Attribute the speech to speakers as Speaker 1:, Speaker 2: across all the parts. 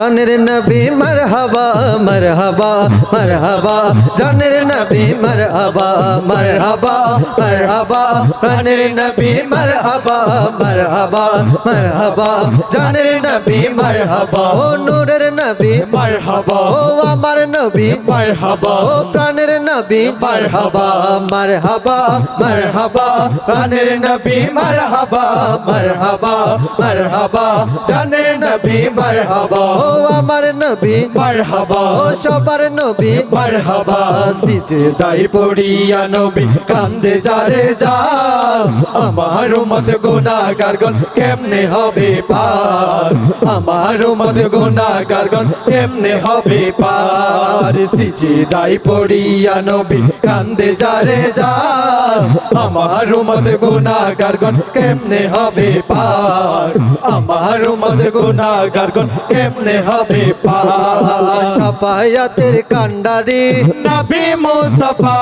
Speaker 1: জানের নবী মরহবা মরহবা মরহবা জানের নবী মরহবা মরহবা মরহবা জানের নবী মরহবা মরহবা মরহবা জানের নবী মরহবা ও নূরের নবী
Speaker 2: মারহাবা
Speaker 1: ও আমার নবী
Speaker 2: মারহাবা
Speaker 1: ও প্রাণের নবী মরহবা মরহবা মরহবা প্রাণের নবী মরহবা মরহবা মরহবা জানের নবী মরহবা ও আমার নবী।
Speaker 2: মারহাবা।
Speaker 1: সবার নবী।
Speaker 2: মারহাবা।
Speaker 1: সিজদাই পড়িয়া নবী কান্দে যারে যা
Speaker 2: আমার মত গুনাহগার গন কেমনে হবে পার? আমার মত গুনাহগার গণ কেমনে হবে পার সিজদাই পড়িয়া নবী কান্দে যারে যা। আমার মত গুনাহগার গণ কেমনে হবে পার। আমার মত গুনাহগার গণ কেমনে হবে পার।
Speaker 1: সাফায়াতের কান্ডারি
Speaker 2: নবী মুস্তাফা।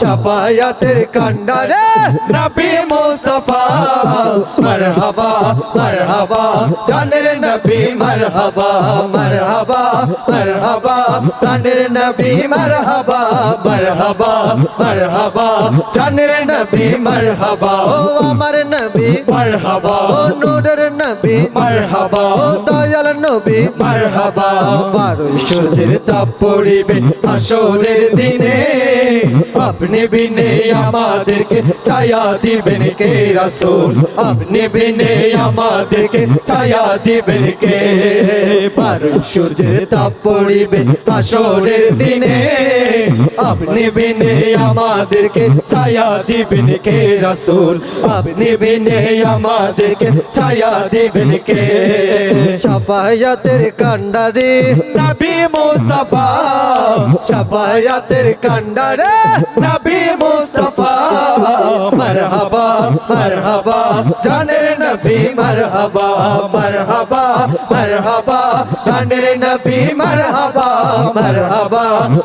Speaker 1: সাফায়াতের কান্ডারে
Speaker 2: নবী মুস্তাফা। মারহাবা মারহাবা
Speaker 1: জানের নবী মারহাবা মারহাবা মারহাবা। প্রাণের নবী মারহাবা মারহাবা মারহাবা। জানের নবী মারহাবা, ও আমার নবী
Speaker 2: মারহাবা।
Speaker 1: নবী
Speaker 2: মারহাবা।
Speaker 1: দয়াল নবী
Speaker 2: মারহাবা।
Speaker 1: বারো
Speaker 2: সূর্যের তাপ পড়িবে আসরের দিনে। আপনি বিনে আমাদেরকে ছায়া দিবেন কে রাসূল? আপনি বিনে আমাদেরকে ছায়া দিবেন কে? বারো সূর্যের তাপ পড়িবে আসরের দিনে। আপনি বিনে আমাদেরকে ছায়া দিবেন কে রাসূল? আপনি বিনে আমাদেরকে ছায়া দিবেন কে
Speaker 1: সাফায়াতের কান্ডারে
Speaker 2: নবী মুস্তাফা।
Speaker 1: সাফায়াতের কান্ডারে
Speaker 2: নবী মুস্তাফা। মারহাবা। মারহাবা
Speaker 1: জানের নবী মারহাবা মারহাবা মারহাবা জানের নবী মারহাবা মারহাবা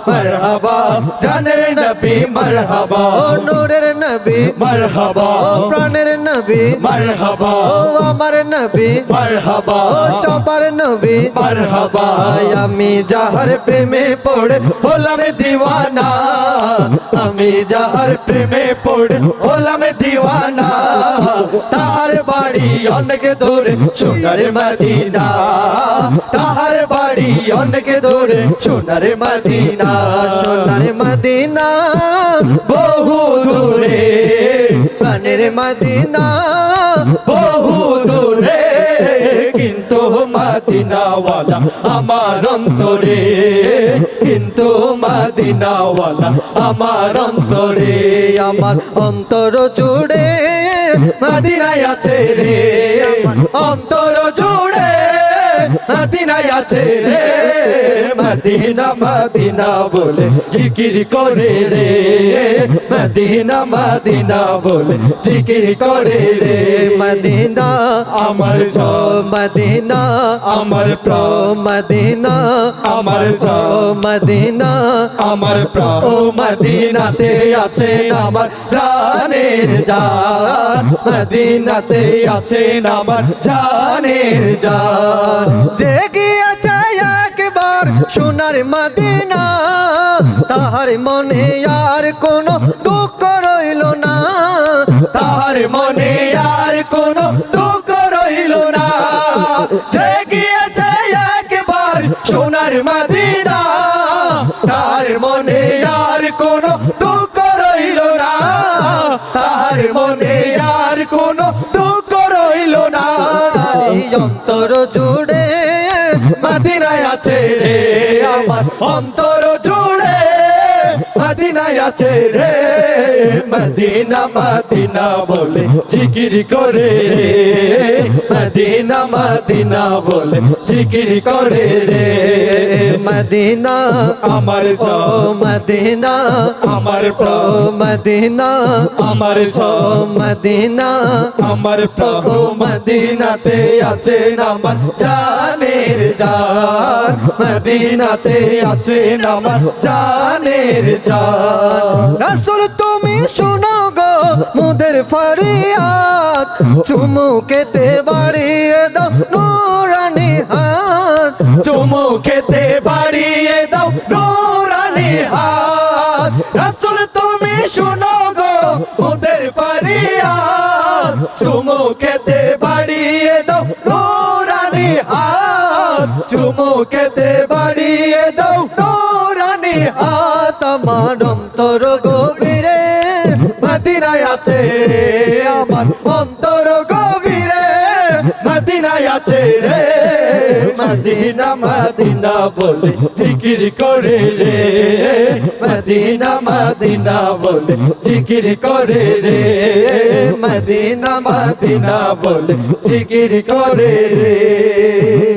Speaker 1: মারহাবা জানের নবী মারহাবা ও নূরের নবী
Speaker 2: মারহাবা
Speaker 1: ও প্রাণের নবী
Speaker 2: মারহাবা
Speaker 1: ও আমার নবী
Speaker 2: মারহাবা
Speaker 1: ও সবার নবী
Speaker 2: মারহাবা
Speaker 1: আমি যাহার প্রেমে পড়ে হলাম দিওয়ানা, আমি যাহার
Speaker 2: প্রেমে পড়ে
Speaker 1: হলাম দিওয়ানা। তাহার বাড়ি অনেক দূরে, সোনার মদিনা। তাহার বাড়ি অনেক দূরে, সোনার মদিনা। সোনার মদিনা বহু দূরে, প্রাণের মদিনা
Speaker 2: বহু দূরে। কিন্তু মাদিনাওয়ালা আমার অন্তরে মাদিনাওয়ালা আমার অন্তরে
Speaker 1: আমার অন্তর জুড়ে
Speaker 2: মাদিরাই আছে রে আমার অন্তর জুড়ে মাদিনায় আছে রে, মদিনা মদিনা বলে জিকির করে রে। মদিনা মদিনা বলে জিকির করে রে।
Speaker 1: মদিনা
Speaker 2: আমার ছ,
Speaker 1: মদিনা
Speaker 2: আমার
Speaker 1: ও
Speaker 2: প্রাণ
Speaker 1: মদিনা
Speaker 2: আমার জান
Speaker 1: মদিনা
Speaker 2: আমার প্রাণ ও মদিনাতে আছেন আমার জানের জান। মদিনাতে আছেন আমার জানের জান।
Speaker 1: যে গিয়েছে একবার সোনার মদিনা। তাহার মনে আর কোনো দুঃখ রইল না।
Speaker 2: তার মনে আর কোনো দুঃখ রইল না। যে গিয়েছে একবার সোনার মদিনা। তার মনে আর কোনো দুঃখ রইল না। তার মনে আর কোনো দুঃখ রইল না।
Speaker 1: অন্তর জুড়ে
Speaker 2: রে আমার অন্তর মদিনায় আছে রে। মদিনা মদিনা বলে জিকির করে রে। মদিনা মদিনা বলে জিকির করে রে।
Speaker 1: মদিনা,
Speaker 2: আমার ছ,
Speaker 1: মদিনা,
Speaker 2: আমার
Speaker 1: ও
Speaker 2: প্রাণ
Speaker 1: মদিনা,
Speaker 2: আমার ছ,
Speaker 1: মদিনা,
Speaker 2: আমার প্রভু মদিনাতে আছেন আমার জানের জান। মদিনাতে আছেন আমার জানের জান।
Speaker 1: রাসুল তুমি শোনো গো, মুদের ফরিয়াদ। চুমুকেতে বাড়িয়ে দাও নুরানি হাত।
Speaker 2: চুমু খেতে বাড়িয়ে দাও নোরানি হাত। রাসুল তুমি শুনো গো ওদের পারিয়াত চুমু খেতে বাড়িয়ে দাও নোরানি হাত। চুমু খেতে বাড়িয়ে দাও নোরানি হাত। আমার অন্তর গভীরে, মদিনায় আছে রে আমার অন্তর গভীরে, মদিনায় আছে রে। মদিনা মদিনা বলে জিকির করে রে। মদিনা মদিনা বলে জিকির করে রে। মদিনা মদিনা বলে জিকির করে রে।